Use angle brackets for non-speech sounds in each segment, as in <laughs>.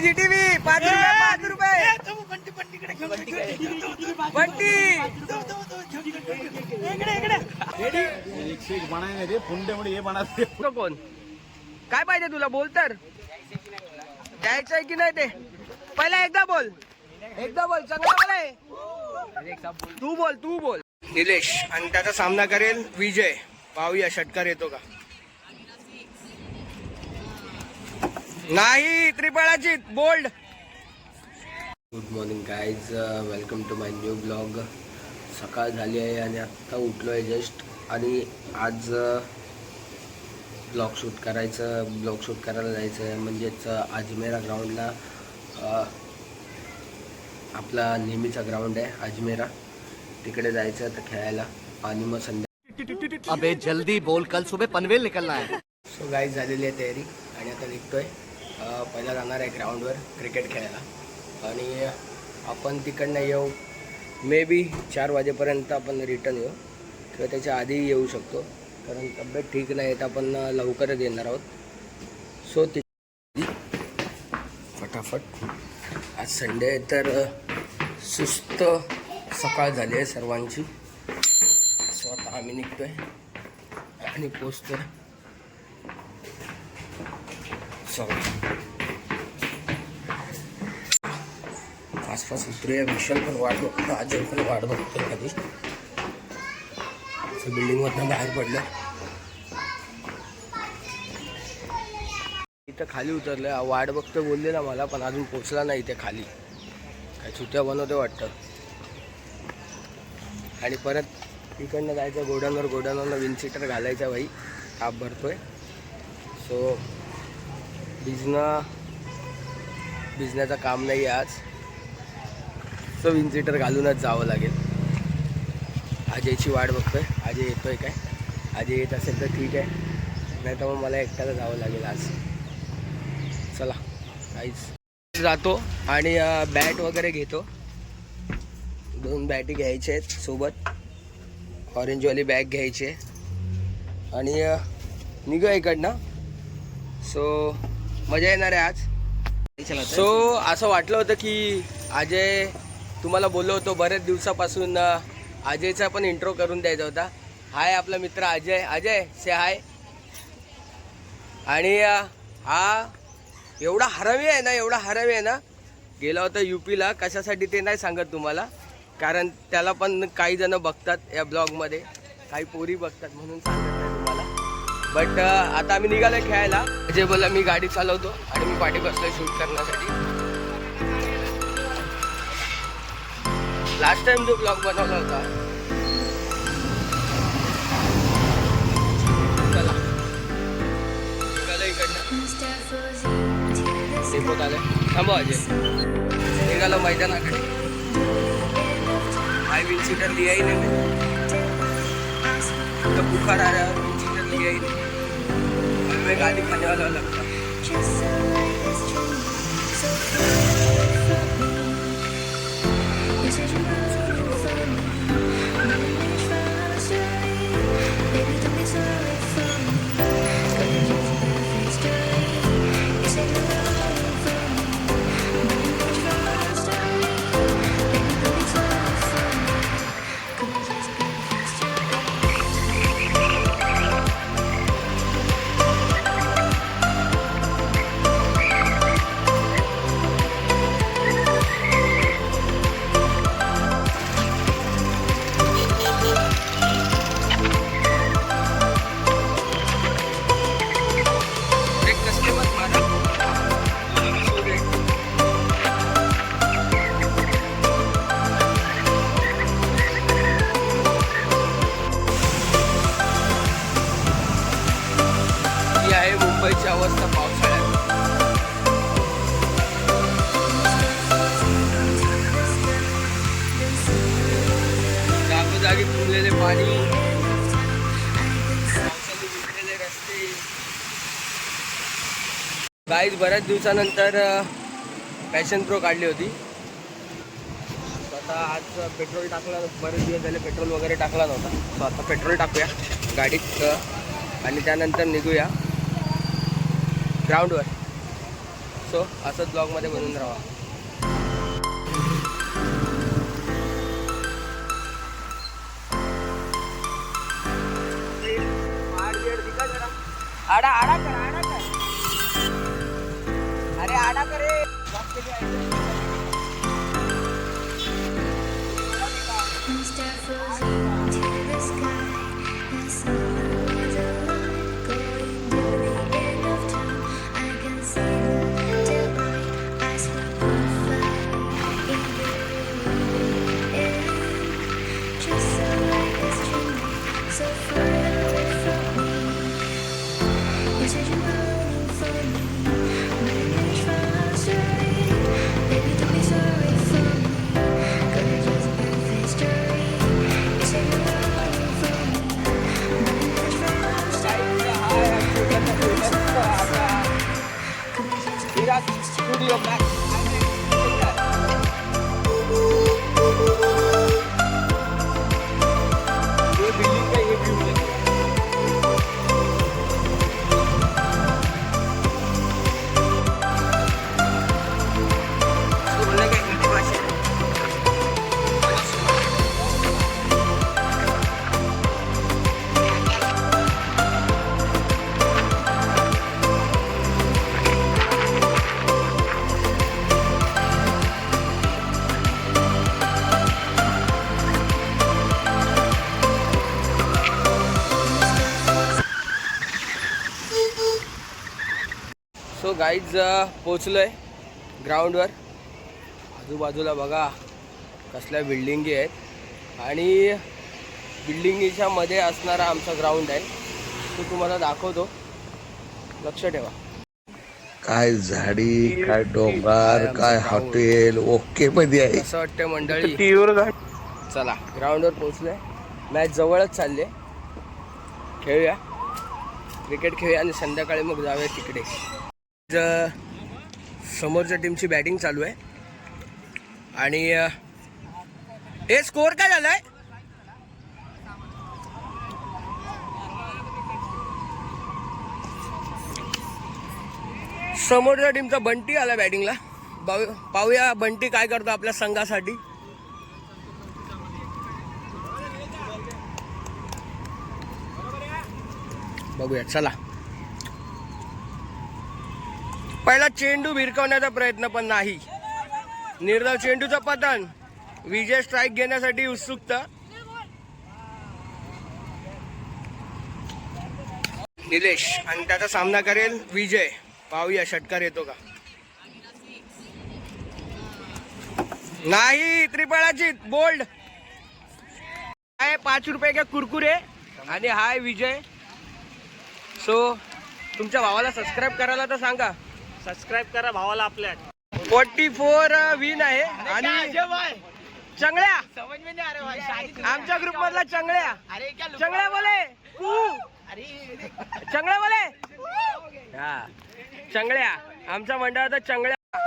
जीटीव्ही पाच रुपये पाच रुपये. बंटी एकशे एक बनाय रे पुंडे मुळे हे बनाते तो कोण? काय पाहिजे तुला? बोल तर. द्यायचं आहे की नाही ते? पहिला एकदा बोल. एकदा बोल चांगला. तू बोल तू बोल. निलेश आणि त्याचा सामना करेल विजय. पाहूया षटकार येतो का? नाही त्रिपळाची bold good morning guys welcome to my new blog सकाळ झाली आहे आणि आत्ता उठलो आहे जस्ट आणि आज ब्लॉग शूट करायचं ब्लॉग शूट करायला जायचं आहे. म्हणजेच अ, अजमेरा ग्राउंडला अ, आपला नेहमीचा ग्राउंड आहे अजमेरा. तिकडे जायचं आहे तर खेळायला. आणि मग संध्या अबे जल्दी बोल. कल सुबह पनवेल निकलना है। सो गाईज झालेली आहे तयारी. आणि आता निघतोय. पहिला जाणार आहे ग्राउंडवर क्रिकेट खेळायला. आणि आपण तिकडनं येऊ. मे बी चार वाजेपर्यंत आपण रिटर्न येऊ. किंवा त्याच्या आधी येऊ शकतो. कारण तब्येत ठीक नाही तर आपण लवकरच येणार आहोत. सो ती फटाफट. आज संडे तर सुस्त सकाळ झाली आहे सर्वांची. सो आता आम्ही आहे आणि पोचतो आसपास उतरूया विशाल पण वाट बघतो अजून पण वाट बघतो कधी. बिल्डिंगमधनं बाहेर पडलं. इथं खाली उतरलं वाट बघतो बोलले ना मला पण अजून पोचला नाही इथे खाली. काय सुट्या बनवते वाटतं. आणि परत इकडनं जायचं गोडाऊनवर गोडाऊनवर विन सीटर घालायचा भाई. ताप भरतोय. सो भिजणं भिजण्याचं काम नाही आहे आज. सो विन सीटर घालूनच जावं लागेल. अजयची वाट बघतोय. अजय येतोय काय? अजय येत असेल तर ठीक आहे. नाही तर मग मला एकट्याला जावं लागेल आज. चला काहीच जातो आणि बॅट वगैरे घेतो. दोन बॅटी घ्यायचे आहेत सोबत. ऑरेंजवाली बॅग घ्यायची आहे. आणि निघू इकडनं. सो मजा येणार आहे आज. सो असं वाटलं होतं की अजय तुम्हाला बोललो होतो बऱ्याच दिवसापासून अजयचा पण इंट्रो करून द्यायचा होता. हाय आपला मित्र अजय. अजय से हाय आणि हा एवढा हरवी आहे ना एवढा हरवी आहे ना गेला होता यूपीला कशासाठी ते नाही सांगत तुम्हाला. कारण त्याला पण काही जण बघतात या ब्लॉगमध्ये काही पोरी बघतात म्हणून सांगतात बट uh, आता आम्ही निघालो खेळायला. जे बोला मी गाडी चालवतो आणि मी पाठी बसलोय शूट करण्यासाठी. लास्ट टाइम जो ब्लॉग बनवला होता. चला. निघालो डेपोत आलं. थांबा अजय निघालो मैदानाकडे. हाय विल सीटर लिहाही नाही तर बुखार आल्यावर विल सीटर लिहाही नाही हलवे गाडी खाण्याला लागतं मुंबईची अवस्था पावसाळ्यात. जागोजागी फुललेले पाणी पावसाने रस्ते. गाईज बऱ्याच दिवसानंतर पॅशन प्रो काढली होती. आता आज पेट्रोल टाकलं बरेच दिवस झाले पेट्रोल वगैरे टाकला नव्हता. सो आता पेट्रोल टाकूया गाडीत आणि त्यानंतर निघूया. ग्राउंडवर सो असंच ब्लॉगमध्ये बनून राहा. गाईज पोचलो आहे ग्राउंडवर. आजूबाजूला बघा कसल्या बिल्डिंगी आहेत. आणि बिल्डिंगीच्या मध्ये असणारा आमचा ग्राउंड आहे. तो तुम्हाला दाखवतो. लक्ष ठेवा. काय झाडी काय डोंगर काय हॉटेल ओके मध्ये आहे. असं वाटतं मंडळी? चला ग्राउंडवर पोचलोय मॅच जवळच चालली खेळूया. क्रिकेट खेळूया आणि संध्याकाळी मग जाऊया तिकडे. समोरच्या टीमची बॅटिंग चालू आहे. आणि हे स्कोअर काय झालाय? समोरच्या टीमचा बंटी आला बॅटिंगला पाहूया बंटी काय करतो आपल्या संघासाठी. बघूया चला. पहिला चेंडू भिरकवण्याचा प्रयत्न पण नाही. निर्धाव चेंडूचं पतन. विजय स्ट्राईक घेण्यासाठी उत्सुकता. निलेश आणि त्याचा सामना करेल विजय. पाहूया षटकार येतो का? नाही त्रिपळाची बोल्ड. आहे पाच रुपये का कुरकुरे. आणि हाय विजय. सो तुमच्या भावाला सबस्क्राईब करायला तर सांगा. सबस्क्राईब करा भावाला आपल्या. फोर्टी फोर विन आहे. आणि चंगळ्या. आमच्या ग्रुप मधला चंगळ्या. चंगळ्या बोले. चंगळ्या बोले. हा. चंगळ्या. आमच्या मंडळाचा चंगळ्या.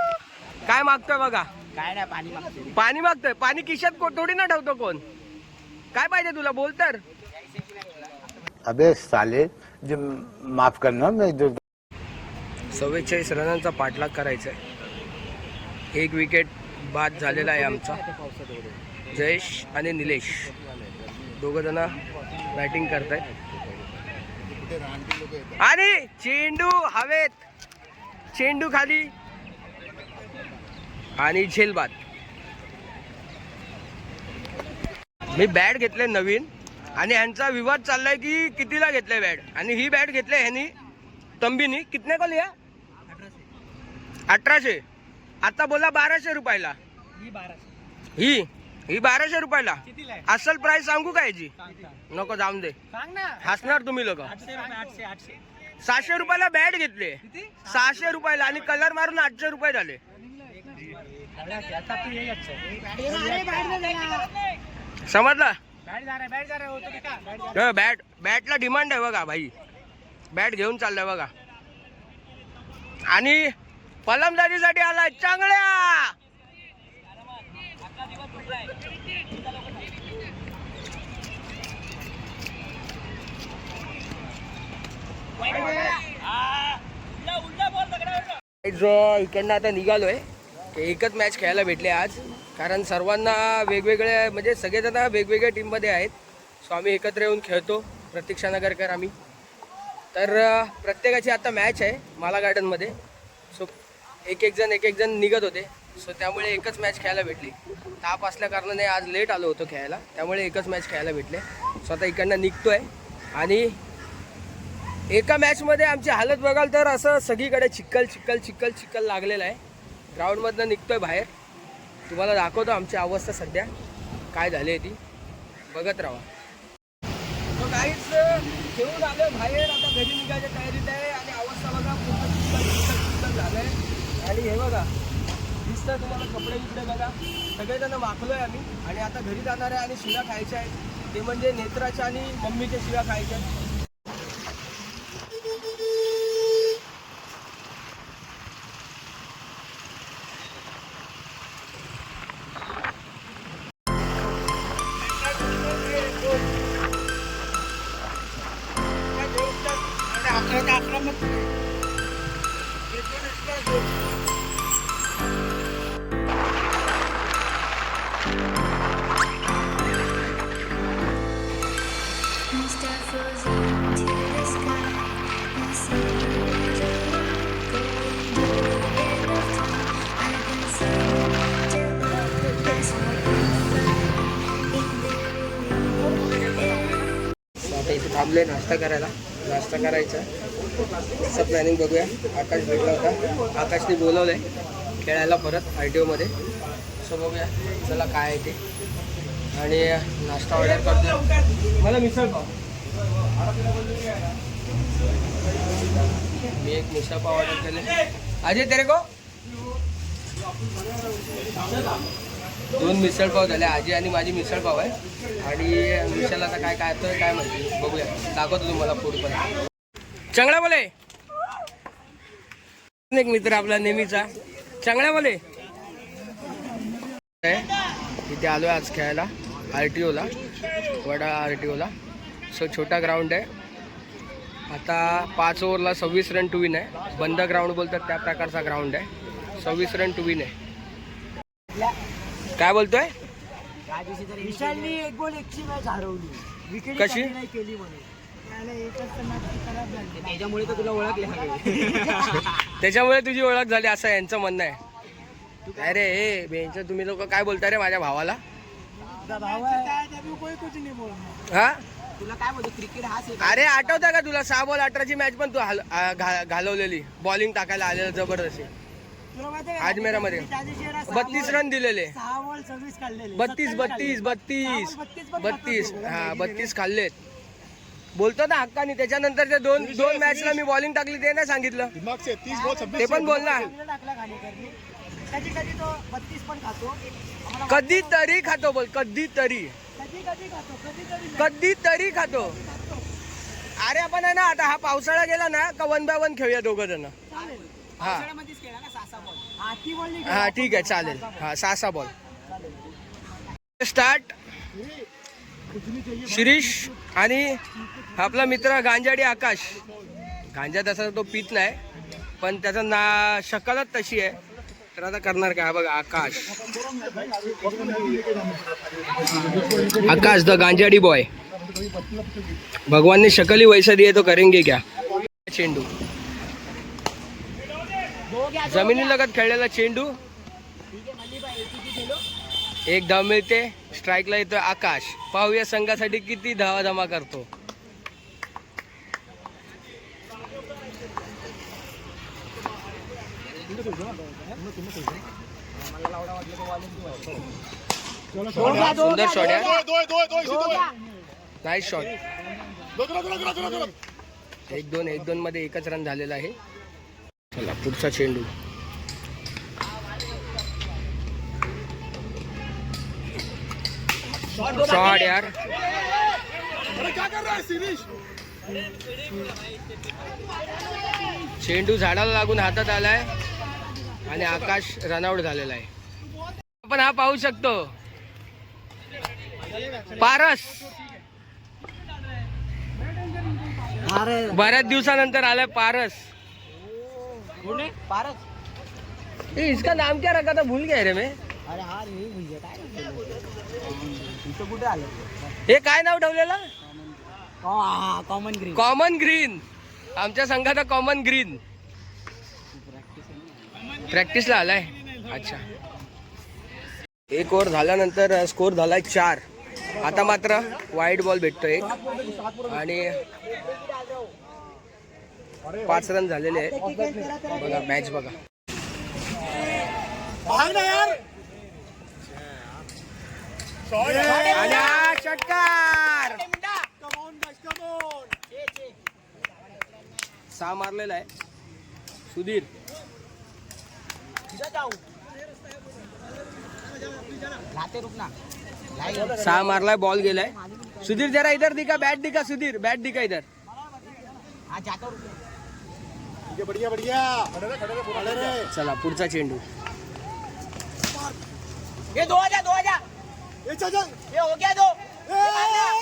काय मागतोय बघा. काय नाही पाणी मागते पाणी मागतोय. पाणी खिशात को- थोडी ना ठेवतो कोण? काय पाहिजे तुला? बोल तर. अबे साले जो माफ करना मैं जो चव्वेचाळीस रनांचा पाठलाग करायचा आहे. एक विकेट बाद झालेला आहे आमचा. जयेश आणि निलेश. दोघंजण बॅटिंग करतायत. आणि चेंडू हवेत. चेंडू खाली. आणि झेलबाद मी बॅट घेतले नवीन. आणि ह्यांचा विवाद चाललाय की कितीला घेतलाय बॅट आणि ही बॅट घेतली ह्यांनी तंबीनी. कितने कॉल लिया? अठराशे. आता बोला बाराशे रुपयाला. ही ही? बाराशे रुपयाला. असल प्राइस सांगू का याची? नको जाऊन दे. हसणार तुम्ही लोक. सहाशे रुपयाला बॅट घेतले. सहाशे रुपयाला आणि कलर मारून आठशे रुपये झाले. समजला? बॅट बॅटला डिमांड आहे बघा भाई. बॅट घेऊन चाललाय बघा. आणि फलमदारीसाठी आलाय चांगल्या. जो इकडनं आता निघालोय. एकच मॅच खेळायला भेटले आज. कारण सर्वांना वेगवेगळे म्हणजे सगळेजण वेगवेगळ्या टीममध्ये आहेत. सो आम्ही एकत्र येऊन खेळतो. प्रतीक्षा नगरकर आम्ही. तर प्रत्येकाची आता मॅच आहे माला गार्डनमध्ये सो एक एक जण एक एक जण निघत होते. सो त्यामुळे एकच मॅच खेळायला भेटली. ताप असल्या कारणाने आज लेट आलो होतो खेळायला. त्यामुळे एकच मॅच खेळायला भेटले. सो आता इकडनं निघतोय. आणि एका मॅचमध्ये आमची हालत बघाल तर असं सगळीकडे चिक्कल चिक्कल चिक्कल चिक्कल लागलेलं आहे. ग्राउंडमधनं निघतोय बाहेर. तुम्हाला दाखवतो आमची अवस्था सध्या. काय झाली आहे ती. बघत राहा. तो काहीच घेऊन आलो बाहेर. आता घरी निघायच्या तयारीत आहे आणि अवस्था बघा पूर्ण चिखल चिखल चिखल झालंय आणि हे बघा. दिसतं तुम्हाला कपडे बिपडे बघा. सगळेजण वाकलोय आम्ही. आणि आता घरी जाणार आहे आणि शिव्या खायच्या आहेत. ते म्हणजे नेत्राच्या आणि मम्मीच्या शिव्या खायच्या आहेत. थांबले नाश्ता करायला. नाश्ता करायचा. असं प्लॅनिंग बघूया. आकाश भेटला होता. आकाशने बोलवलंय. खेळायला परत आय टी ओमध्ये सो बघूया. चला काय आहे ते. आणि नाश्ता ऑर्डर करतो. मला मिसळ पाव. मी एक मिसळ पाव ऑर्डर केले. अजय तेरे को? दोन मिसळ पाव झाले. आजी आणि माझी मिसळ पाव आहे. आणि मिसळ आता काय काय तर काय माहिती. बघूया. दाखवतो तुम्हाला फूड पण. चांगला बोले. एक मित्र आपला नेहमीचा. चांगला बोले. इथे आलोय आज खेळायला. आर टी ओला वडा आर टी ओला सो छोटा ग्राउंड आहे. आता पाच ओव्हरला सव्वीस रन टू विन आहे. बंद ग्राउंड बोलतात त्या प्रकारचा ग्राउंड आहे. सव्वीस रन टू विन आहे. काय बोलतोय? विशालनी एक गोल एकची मॅच हरवली. विकेट कशी? केली त्याच्यामुळे तुला ओळखले <laughs> त्याच्यामुळे तुझी ओळख झाली असं यांचं म्हणणं आहे. अरे हे बेंच तुम्ही लोक काय बोलता रे माझ्या भावाला? हा? तुला काय बोलतो क्रिकेट हाच अरे आठवतं का तुला? सहा बॉल अठराची मॅच पण तू घालवलेली. बॉलिंग टाकायला आलेलं जबरदस्ती? अजमेरामध्ये बत्तीस रन दिलेले. बत्तीस बत्तीस. बत्तीस. बत्तीस. हा बत्तीस खाल्लेत. बोलतो ना हक्कानी. त्याच्यानंतर ते दोन दोन मॅचला मी बॉलिंग टाकली ते नाही सांगितलं. ते पण बोल कधी कधी तो बत्तीस पण खातो. खातो बोल कधी तरी कधी खातो. तरी खातो. अरे आपण आहे ना आता हा पावसाळा गेला ना का वन बाय वन खेळूया दोघं जण. हा. हा ठीक आहे चालेल. हा सहा सहा बॉल स्टार्ट शिरीष आणि आपला मित्र गांजाडी आकाश. गांजा तसा तो पित नाही पण त्याचा ना शकलच तशी आहे. तर आता करणार काय बघा आकाश. आकाश द गांजाडी बॉय. भगवान ने शकल ही वैसा दिए तो करेंगे क्या? चेंडू. जमिनी लगत खेळलेला चेंडू. एक धाव मिळते स्ट्राईकला येतो आकाश. पाहूया संघासाठी किती धावा जमा करतो. सुंदर शॉट आहे. शॉट एक दोन एक दोन मध्ये एकच रन झालेला आहे. चला पुढचा चेंडू. शॉट यार. चेंडू झाडाला लागून हातात आलाय. आणि आकाश रनआउट झालेला आहे. आपण हा पाहू शकतो. पारस. बऱ्याच दिवसानंतर आलाय पारस. पारस. ए, इसका नाम क्या रखा था? भूल गया रे मैं. अरे हा रे भैया काय कुठे आलं? हे काय नाव ठेवलेलं? Common green common green. आमच्या संघाचा कॉमन ग्रीन. प्रॅक्टिसला आलाय. अच्छा. एक ओव्हर झाल्यानंतर स्कोर झालाय चार. आता मात्र वाईट बॉल भेटतो एक. आणि पाच रन झालेले आहेत. बघा मॅच बघा. आणि षटकार! सहा मारलेला आहे. सुधीर. सहा मारलाय बॉल गेलाय सुधीर जरा इधर दिखा बैट दिखा सुधीर बैट दिखा इधर हा। चला पुढचा चेंडू ये दो हजार दो हजार ए, चल, चल। ये हो गया दो ए, ए,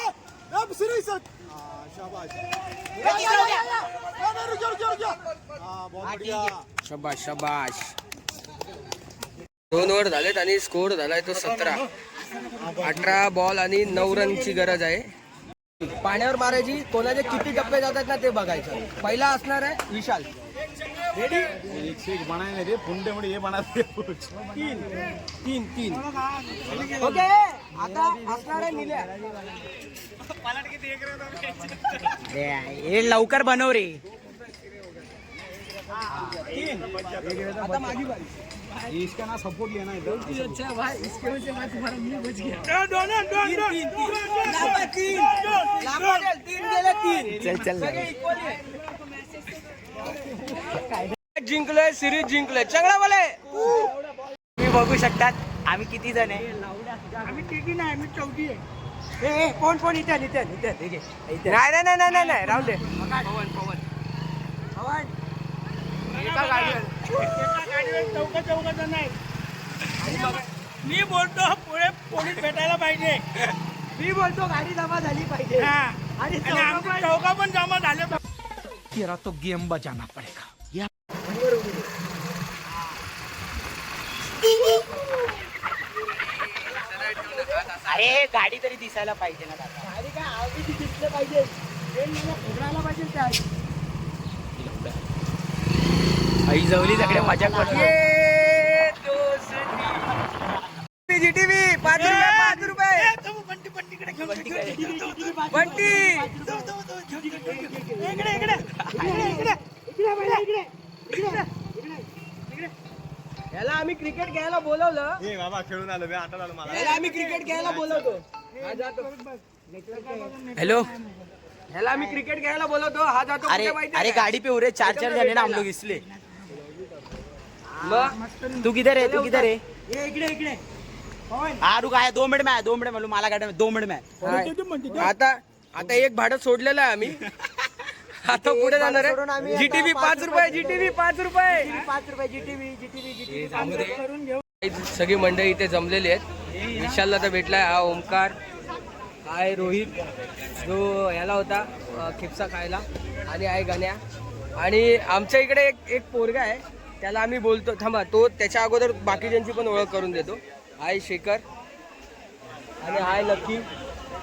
ए, अब सिरे ही सट। हाँ, शाबाश। ये तीसरा हो गया ए, नहीं, रुक जा, रुक जा, रुक जा। हाँ, बहुत बढ़िया शबाश शबाश दोन ओव्हर झालेत आणि स्कोर झालाय तो सतरा. अठरा बॉल आणि नऊ रनची गरज आहे. पाण्यावर मारायची कोणाचे किती टप्पे जातात ना ते बघायचं. पहिला असणार आहे विशाल. तीन तीन तीन. ओके आता असणार आहे निल्या. ये लवकर बनव रे. आता माझी बारी. ये इसका ना सपोर्ट लेना इधर। तीन तीन तीन। लांबा तीन। लांबा गेल, तीन गेले तीन। सगळे आहे. जिंकलोय सिरीज जिंकलोय चांगला बोले। तुम्ही बघू शकतात आम्ही किती जण आहे. आम्ही तिघी नाही आम्ही चौथी आहे. कोण कोण? इथे इथे इथे इथे नाही नाही नाही नाही नाही राहू दे. पवन. पवन. एका गाडीवर. चौका चौका जण आहे मी बोलतो पुढे पोलीस भेटायला पाहिजे. मी बोलतो गाडी जमा झाली पाहिजे. आणि चौका पण जमा झाले तेरा तो गेम बजाना पड़ेगा. अरे गाडी तरी दिसायला पाहिजे ना दादा. गाडी काय आधी दिसलं पाहिजे. पाहिजे आई जवली सगळे मजा करतो जीटीव्ही पाच रुपये पाच रुपये बंटी याला आम्ही क्रिकेट घ्यायला बोलवलं ए बाबा खेळून आलो मी आठवलं आलो मला याला आम्ही क्रिकेट घ्यायला बोलवतो हा जातो हॅलो ह्याला आम्ही क्रिकेट घ्यायला बोलवतो हा जातो अरे अरे? गाडी पे उरे चार चार जणे ना हम लोग इसलिए मग? तू किधर है तू किधर है इकडे इकडे. हा रुक आहे दो मिनिट में आहे दो मिनिट में मला गाडी दो मिनिट में. आहे. हाय. आता आता एक भाडं सोडलेलं आहे आम्ही. <laughs> आता पुढे जाणार आहे? जीटीव्ही पाच रुपये जीटीव्ही पाच रुपये. पाच रुपये जीटीव्ही सगळी मंडळी इथे जमलेली आहेत. विशालला तर भेटलाय हा ओमकार आहे रोहित. जो ह्याला होता खिपसा खायला. आणि आहे गण्या. आणि आमच्या इकडे एक एक पोरगा आहे. त्याला आम्ही बोलतो थांबा तो त्याच्या अगोदर बाकीच्यांची पण ओळख करून देतो. हाय शेखर. आणि हाय लकी.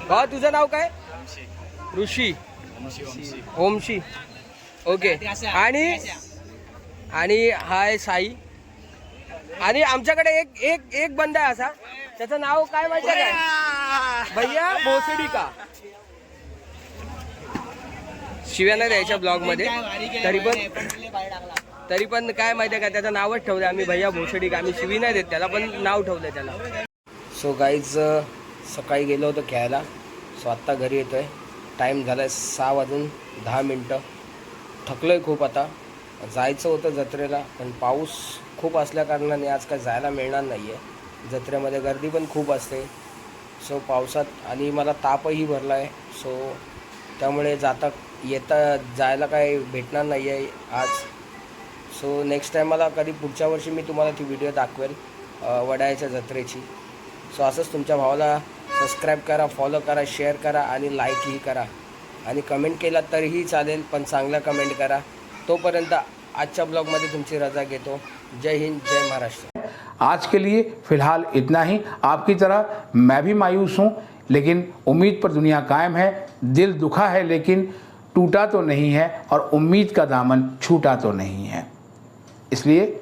भावा तुझं नाव काय? ऋषी. ओमशी. ओके. आणि आणि हाय साई. आणि आमच्याकडे एक एक एक बंद आहे असा. त्याचं नाव काय माहिती काय भैया भोसडी का शिव्या द्यायच्या ब्लॉगमध्ये. तरी पण तरी पण काय माहिती आहे का त्याचं नावच ठेवलं आम्ही भैया भोसडी का आम्ही शिवी नाही देत त्याला पण नाव ठेवलं त्याला. सो गाईज सकाळी गेलो होतो खेळायला. सो आत्ता घरी येतोय. टाईम झाला आहे सहा वाजून दहा मिनटं. थकलोय खूप आता. जायचं होतं जत्रेला पण पाऊस खूप असल्याकारणाने आज काय जायला मिळणार नाही आहे जत्रेमध्ये गर्दी पण खूप असते. सो पावसात आणि मला तापही भरला आहे सो त्यामुळे जाता येता जायला काय भेटणार नाही आहे आज. सो नेक्स्ट टाईम मला कधी पुढच्या वर्षी मी तुम्हाला ती व्हिडिओ दाखवेल वडाळ्याच्या जत्रेची. सो असंच तुमच्या भावाला सबस्क्राईब करा फॉलो करा शेअर करा आणि लाईकही करा. आणि कमेंट केला तरीही चालेल पण चांगला कमेंट करा. तोपर्यंत आजच्या ब्लॉगमध्ये तुमची रजा घेतो. जय हिंद जय महाराष्ट्र. आज के लिए फिलहाल इतना ही। आपकी तरह मैं भी मायूस हूँ लेकिन उम्मीद पर दुनिया कायम है। दिल दुखा है लेकिन टूटा तो नहीं है और उम्मीद का दामन छूटा तो नहीं है। इसलिए